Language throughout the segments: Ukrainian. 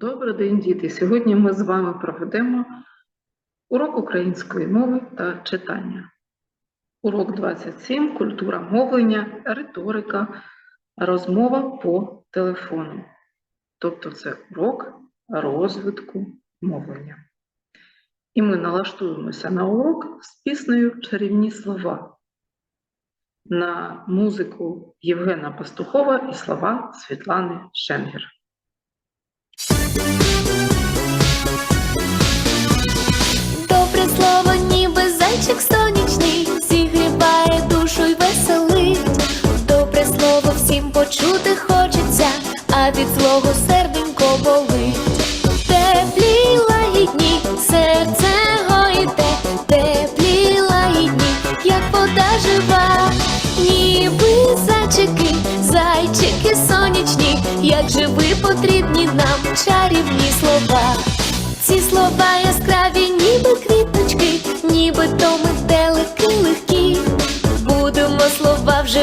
Добрий день, діти! Сьогодні ми з вами проведемо урок української мови та читання. Урок 27. Культура мовлення, риторика, розмова по телефону. Тобто це урок розвитку мовлення. І ми налаштуємося на урок з піснею Чарівні слова на музику Євгена Пастухова і слова Світлани Шенгер. Добре слово, ніби зайчик сонячний, зігріває душу й веселить. Добре слово всім почути хочеться, а від злого серденько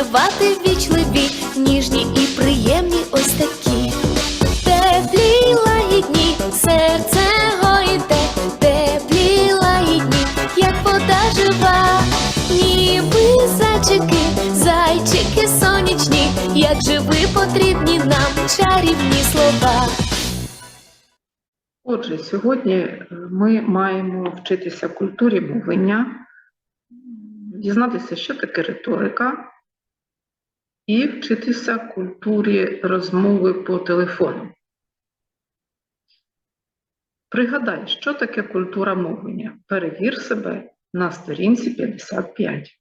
вживати вічливі, ніжні і приємні ось такі. Теплі лагідні, серце гойде, теплі лагідні, як вода жива, ніби зайчики, зайчики сонячні, як живи потрібні нам чарівні слова. Отже, сьогодні е, ми маємо вчитися культурі мовлення, дізнатися, що таке риторика, і вчитися культурі розмови по телефону. Пригадай, що таке культура мовлення. Перевір себе на сторінці 55.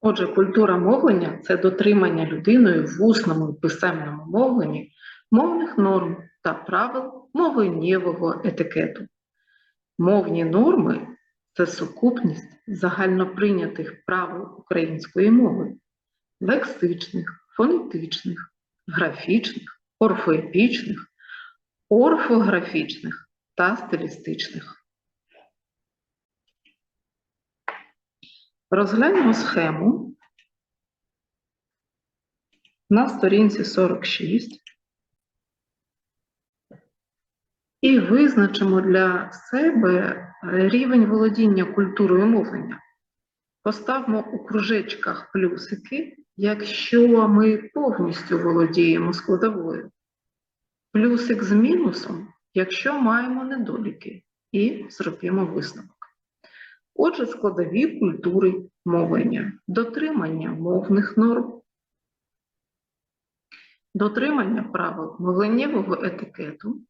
Отже, культура мовлення це дотримання людиною в усному і писемному мовленні мовних норм та правил мовленнєвого етикету. Мовні норми це сукупність загальноприйнятих правил української мови, лексичних, фонетичних, графічних, орфоепічних, орфографічних та стилістичних. Розглянемо схему на сторінці 46 і визначимо для себе рівень володіння культурою мовлення. Поставмо у кружечках плюсики, якщо ми повністю володіємо складовою. Плюсик з мінусом, якщо маємо недоліки, і зробимо висновок. Отже, складові культури мовлення, дотримання мовних норм, дотримання правил мовленнєвого етикету,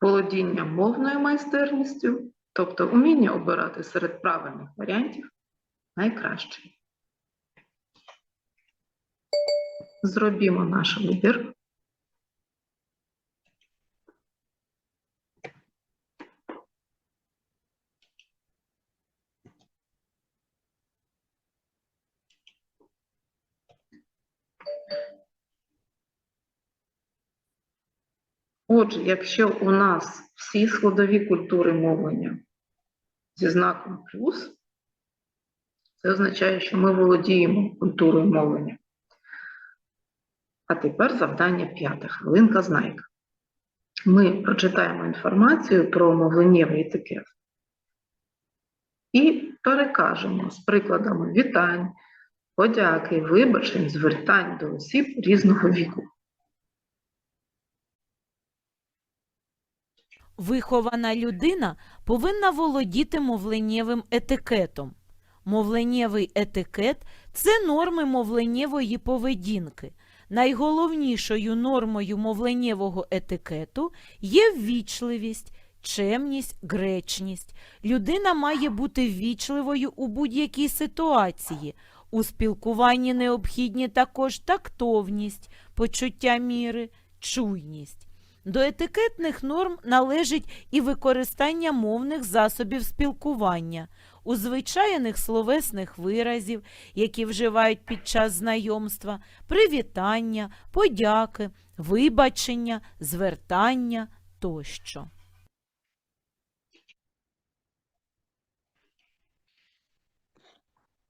володіння мовною майстерністю, тобто уміння обирати серед правильних варіантів найкращий. Зробімо наш вибір. Отже, якщо у нас всі складові культури мовлення зі знаком плюс, це означає, що ми володіємо культурою мовлення. А тепер завдання п'яте, хвилинка знайка. Ми прочитаємо інформацію про мовленнєвий етикет і перекажемо з прикладами вітань, подяки, вибачень, звертань до осіб різного віку. Вихована людина повинна володіти мовленнєвим етикетом. Мовленнєвий етикет це норми мовленнєвої поведінки. Найголовнішою нормою мовленнєвого етикету є ввічливість, чемність, гречність. Людина має бути ввічливою у будь-якій ситуації. У спілкуванні необхідні також тактовність, почуття міри, чуйність. До етикетних норм належить і використання мовних засобів спілкування, узвичайних словесних виразів, які вживають під час знайомства, привітання, подяки, вибачення, звертання тощо.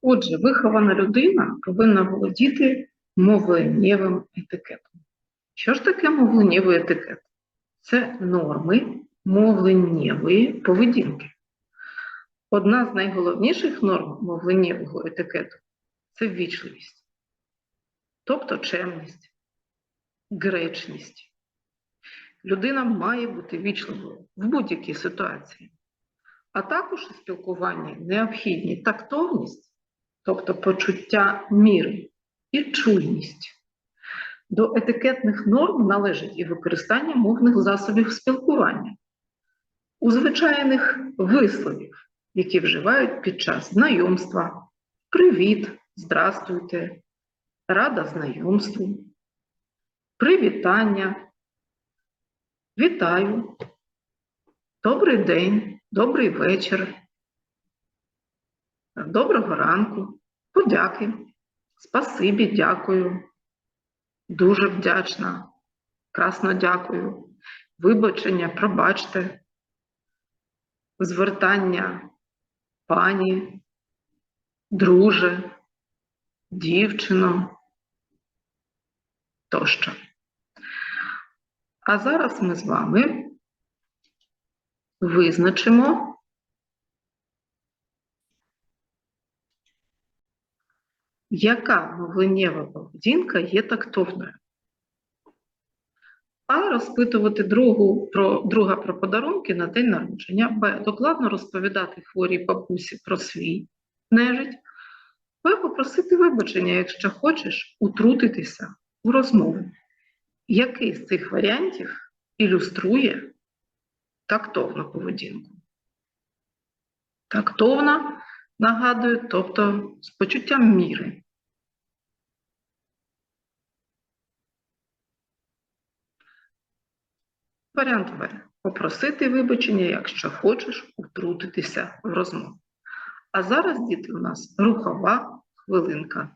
Отже, вихована людина повинна володіти мовленнєвим етикетом. Що ж таке мовленнєвий етикет? Це норми мовленнєвої поведінки. Одна з найголовніших норм мовленнєвого етикету це ввічливість, тобто чемність, гречність. Людина має бути вічливою в будь-якій ситуації, а також у спілкуванні необхідні тактовність, тобто почуття міри і чуйність. До етикетних норм належить і використання мовних засобів спілкування, у звичайних висловів, які вживають під час знайомства, привіт, здрастуйте, рада знайомству, привітання, вітаю, добрий день, добрий вечір, доброго ранку, подяки, спасибі, дякую. Дуже вдячна. Красно дякую. Вибачення, пробачте. Звертання пані, друже, дівчино тощо. А зараз ми з вами визначимо яка мовленнєва поведінка є тактовною. А розпитувати другу про, друга про подарунки на день народження, Б. Докладно розповідати хворій бабусі про свій нежить, В. Попросити вибачення, якщо хочеш утрутитися у розмову. Який з цих варіантів ілюструє тактовну поведінку? Тактовна, нагадую, тобто з почуттям міри. Варіант В. Попросити вибачення, якщо хочеш утрутитися в розмову. А зараз, діти, у нас рухова хвилинка.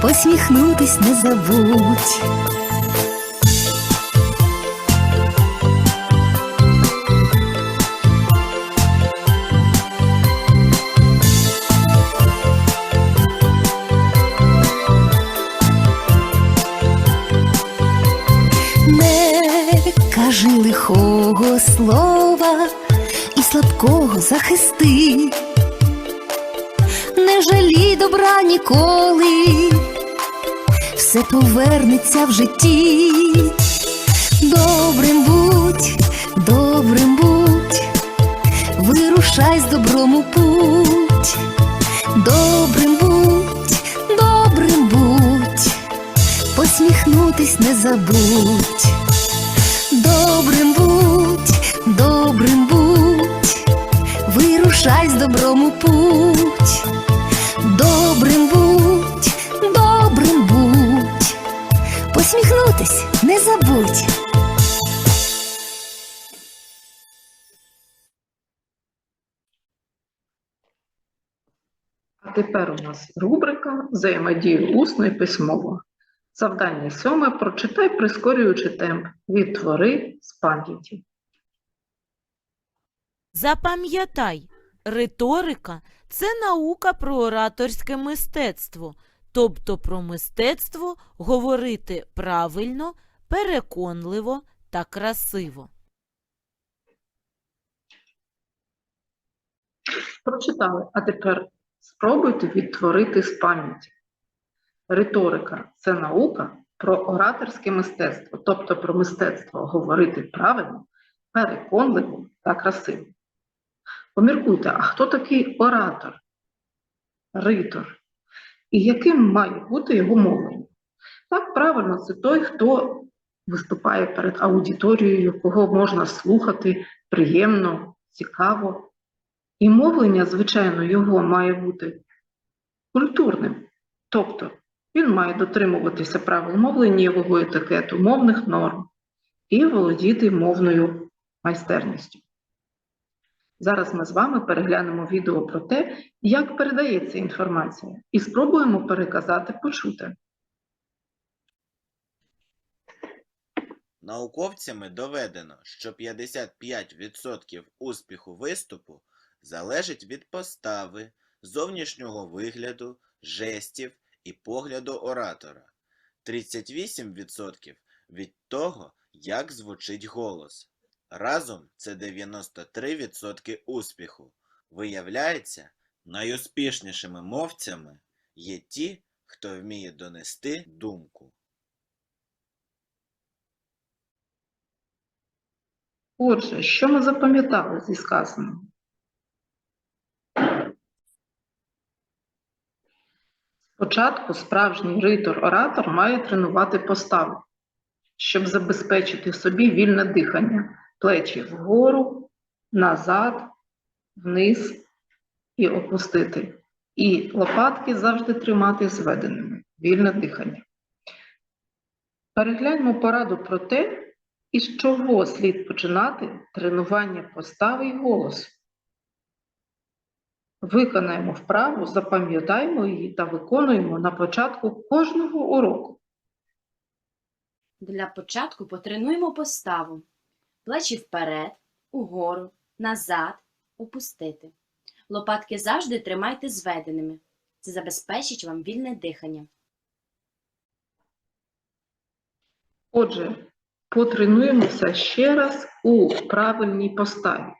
посміхнутись не забудь. Кажи лихого слова і слабкого захисти не жалій добра ніколи, все повернеться в житті. Добрим будь, добрим будь, вирушай з добром путь. Добрим будь, добрим будь, посміхнутись не забудь. Добрим будь, добрим будь, вирушай з добром у путь. Добрим будь, не забудь. А тепер у нас рубрика взаємодії усно і письмово. Завдання сьоме прочитай, прискорюючи темп. Відтвори з пам'яті. Запам'ятай, риторика це наука про ораторське мистецтво, тобто про мистецтво говорити правильно, переконливо та красиво. Прочитали, а тепер спробуйте відтворити з пам'яті. Риторика це наука про ораторське мистецтво, тобто про мистецтво говорити правильно, переконливо та красиво. Поміркуйте, а хто такий оратор, ритор? І яким має бути його мовлення? Так, правильно, це той, хто виступає перед аудиторією, кого можна слухати приємно, цікаво. І мовлення, звичайно, його має бути культурним. Тобто він має дотримуватися правил мовленнєвого етикету, мовних норм і володіти мовною майстерністю. Зараз ми з вами переглянемо відео про те, як передається інформація, і спробуємо переказати почуте. Науковцями доведено, що 55% успіху виступу залежить від постави, зовнішнього вигляду, жестів і погляду оратора, 38% від того, як звучить голос. Разом це 93% успіху. Виявляється, найуспішнішими мовцями є ті, хто вміє донести думку. Отже, що ми запам'ятали зі сказаного? Спочатку справжній ритор-оратор має тренувати поставу, щоб забезпечити собі вільне дихання, плечі вгору, назад, вниз і опустити. І лопатки завжди тримати зведеними, вільне дихання. Перегляньмо пораду про те, із чого слід починати тренування постави і голосу. Виконаємо вправу, запам'ятаємо її та виконуємо на початку кожного уроку. Для початку потренуємо поставу. Плечі вперед, угору, назад, опустити. Лопатки завжди тримайте зведеними. Це забезпечить вам вільне дихання. Отже, потренуємося ще раз у правильній поставі.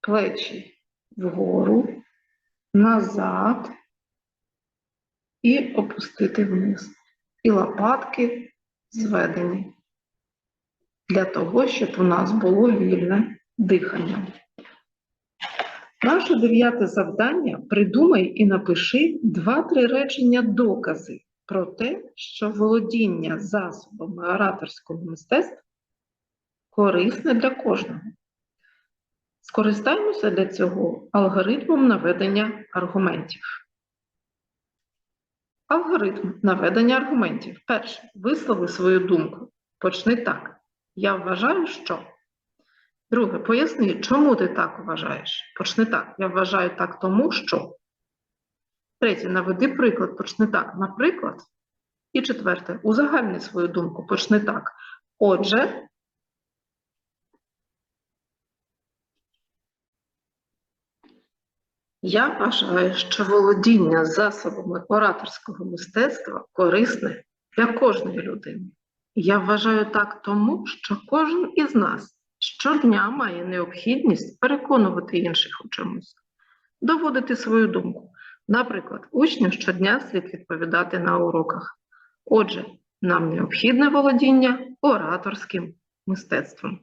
Плечі вгору, назад і опустити вниз. І лопатки зведені. Для того, щоб у нас було вільне дихання. Наше дев'яте завдання придумай і напиши два-три речення докази про те, що володіння засобами ораторського мистецтва корисне для кожного. Скористаємося для цього алгоритмом наведення аргументів. Алгоритм наведення аргументів. Перше. Вислови свою думку. Почни так. Я вважаю, що. Друге. Поясни, чому ти так вважаєш. Почни так. Я вважаю так тому, що. Третє. Наведи приклад. Почни так. Наприклад. І четверте. Узагальни свою думку. Почни так. Отже, Я вважаю, що володіння засобами ораторського мистецтва корисне для кожної людини. Я вважаю так тому, що кожен із нас щодня має необхідність переконувати інших у чомусь, доводити свою думку. Наприклад, учням щодня слід відповідати на уроках. Отже, нам необхідне володіння ораторським мистецтвом.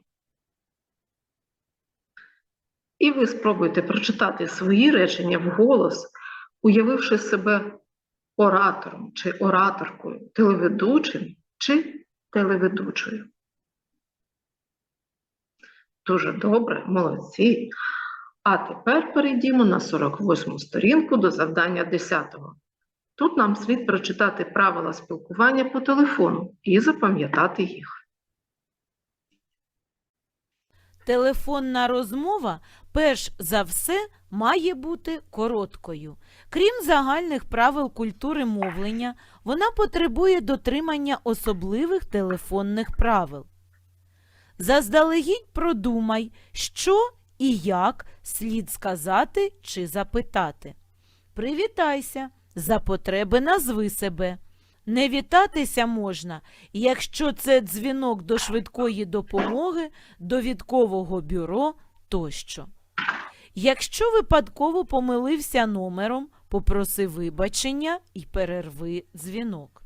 І ви спробуйте прочитати свої речення вголос, уявивши себе оратором чи ораторкою, телеведучим чи телеведучою. Дуже добре, молодці. А тепер перейдімо на 48 сторінку до завдання 10. Тут нам слід прочитати правила спілкування по телефону і запам'ятати їх. Телефонна розмова перш за все має бути короткою. Крім загальних правил культури мовлення, вона потребує дотримання особливих телефонних правил. Заздалегідь продумай, що і як слід сказати чи запитати. Привітайся, за потреби назви себе. Не вітатися можна, якщо це дзвінок до швидкої допомоги, довідкового бюро тощо. Якщо випадково помилився номером, попроси вибачення і перерви дзвінок.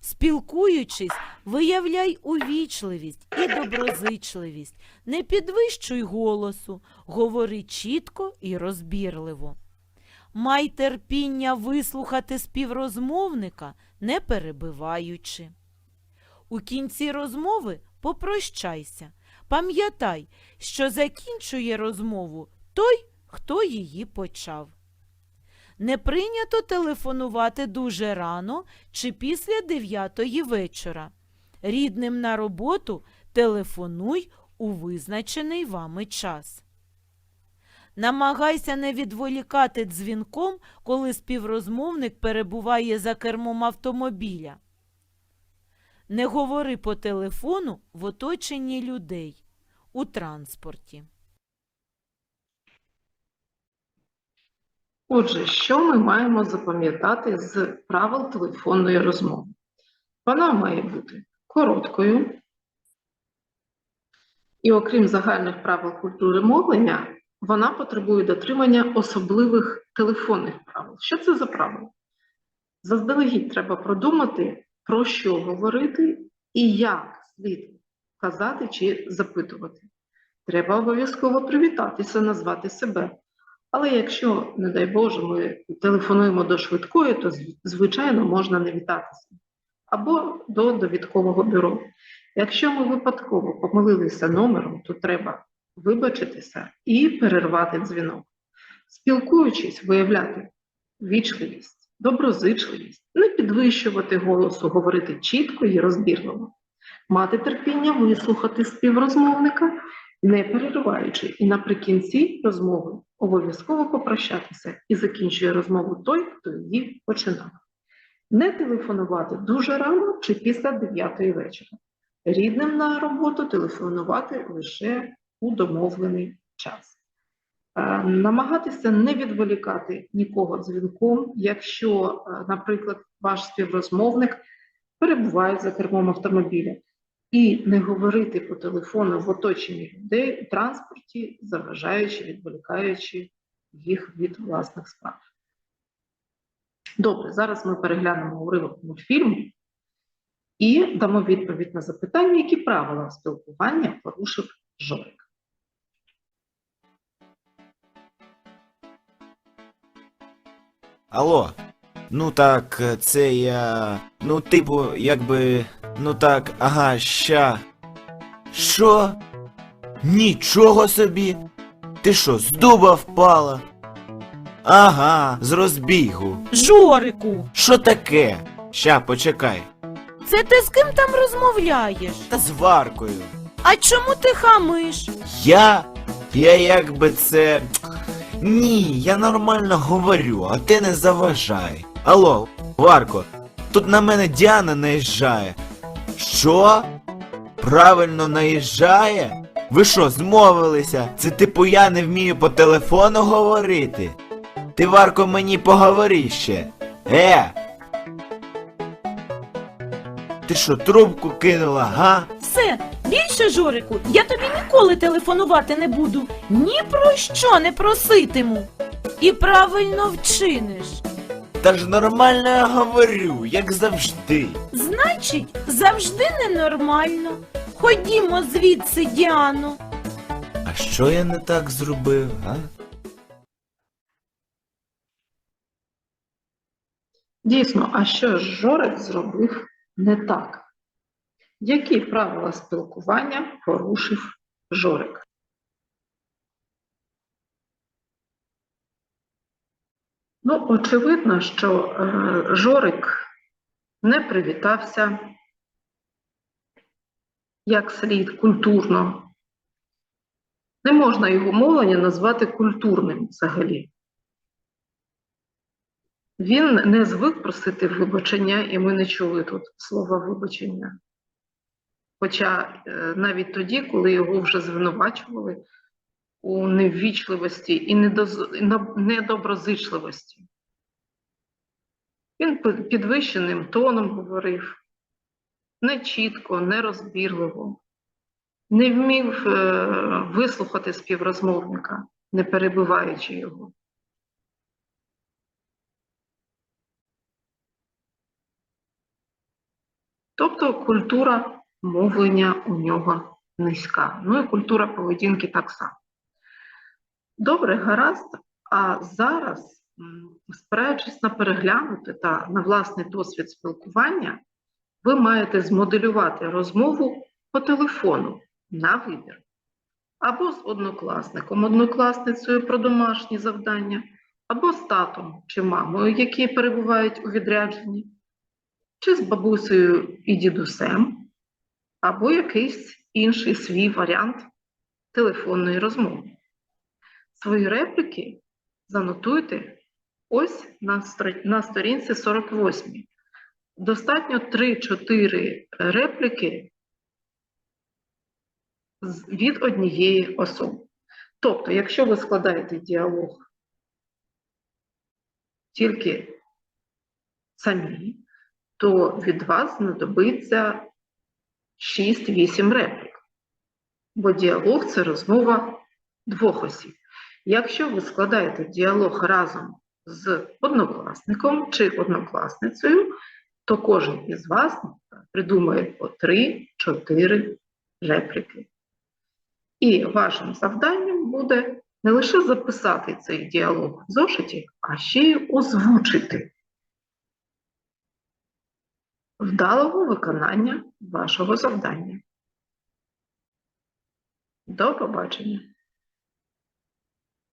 Спілкуючись, виявляй увічливість і доброзичливість, не підвищуй голосу, говори чітко і розбірливо. Май терпіння вислухати співрозмовника, не перебиваючи. У кінці розмови попрощайся. Пам'ятай, що закінчує розмову той, хто її почав. Не прийнято телефонувати дуже рано чи після 9 вечора. Рідним на роботу телефонуй у визначений вами час. Намагайся не відволікати дзвінком, коли співрозмовник перебуває за кермом автомобіля. Не говори по телефону в оточенні людей у транспорті. Отже, що ми маємо запам'ятати з правил телефонної розмови? Вона має бути короткою. І окрім загальних правил культури мовлення, вона потребує дотримання особливих телефонних правил. Що це за правила? Заздалегідь треба продумати, про що говорити і як слід казати чи запитувати. Треба обов'язково привітатися, назвати себе. Але якщо, не дай Боже, ми телефонуємо до швидкої, то звичайно можна не вітатися або до довідкового бюро. Якщо ми випадково помилилися номером, то треба вибачитися і перервати дзвінок. Спілкуючись, виявляти вічливість, доброзичливість, не підвищувати голосу, говорити чітко і розбірливо, мати терпіння вислухати співрозмовника, не перериваючи, і наприкінці розмови обов'язково попрощатися і закінчує розмову той, хто її починав. Не телефонувати дуже рано чи після 9 вечора. Рідним на роботу телефонувати лише у домовлений час. Е, Намагатися не відволікати нікого дзвінком, якщо, е, наприклад, ваш співрозмовник перебуває за кермом автомобіля, і не говорити по телефону в оточенні людей у транспорті, заважаючи, відволікаючи їх від власних справ. Добре, зараз ми переглянемо уривок мультфільму і дамо відповідь на запитання, які правила спілкування порушив Жорик. Алло. Ну так, це я. Ну, типу, якби. Ну так, ага, ща. Що? Нічого собі. Ти що, з дуба впала? Ага, з розбігу. Жорику, Що таке? Ща, почекай. це ти з ким там розмовляєш? Та з Варкою. А чому ти хамиш? Я? Я якби це. Ні, я нормально говорю, а ти не заважай. Алло, Варко, тут на мене Діана наїжджає. Що? Правильно наїжджає? Ви що, змовилися? Це типу я не вмію по телефону говорити? Ти, Варко, мені поговори ще. Е! Ти що, трубку кинула, га? Все, більше Жорику, я тобі ніколи телефонувати не буду. Ні про що не проситиму. І правильно вчиниш. Та ж нормально я говорю, як завжди. Значить, завжди ненормально. Ходімо звідси, Діано. А що я не так зробив, а? Дійсно, а що ж Жорик зробив не так? Які правила спілкування порушив Жорик? Ну, очевидно, що е, Жорик не привітався як слід культурно. Не можна його мовлення назвати культурним взагалі. Він не звик просити вибачення, і ми не чули тут слова вибачення. Хоча е, навіть тоді, коли його вже звинувачували у неввічливості і недоброзичливості. Він підвищеним тоном говорив, не чітко, нерозбірливо, не вмів е, вислухати співрозмовника, не перебиваючи його. Тобто культура мовлення у нього низька. Ну і культура поведінки так само. Добре, гаразд. А зараз, спираючись на переглянути та на власний досвід спілкування, ви маєте змоделювати розмову по телефону на вибір. Або з однокласником, однокласницею про домашні завдання, або з татом чи мамою, які перебувають у відрядженні, чи з бабусею і дідусем, або якийсь інший свій варіант телефонної розмови. Свої репліки занотуйте ось на, стор- на сторінці 48. Достатньо 3-4 репліки від однієї особи. Тобто, якщо ви складаєте діалог тільки самі, то від вас знадобиться 6-8 реплік. Бо діалог це розмова двох осіб. Якщо ви складаєте діалог разом з однокласником чи однокласницею, то кожен із вас придумає по 3-4 репліки. І вашим завданням буде не лише записати цей діалог в зошиті, а ще й озвучити вдалого виконання вашого завдання. До побачення!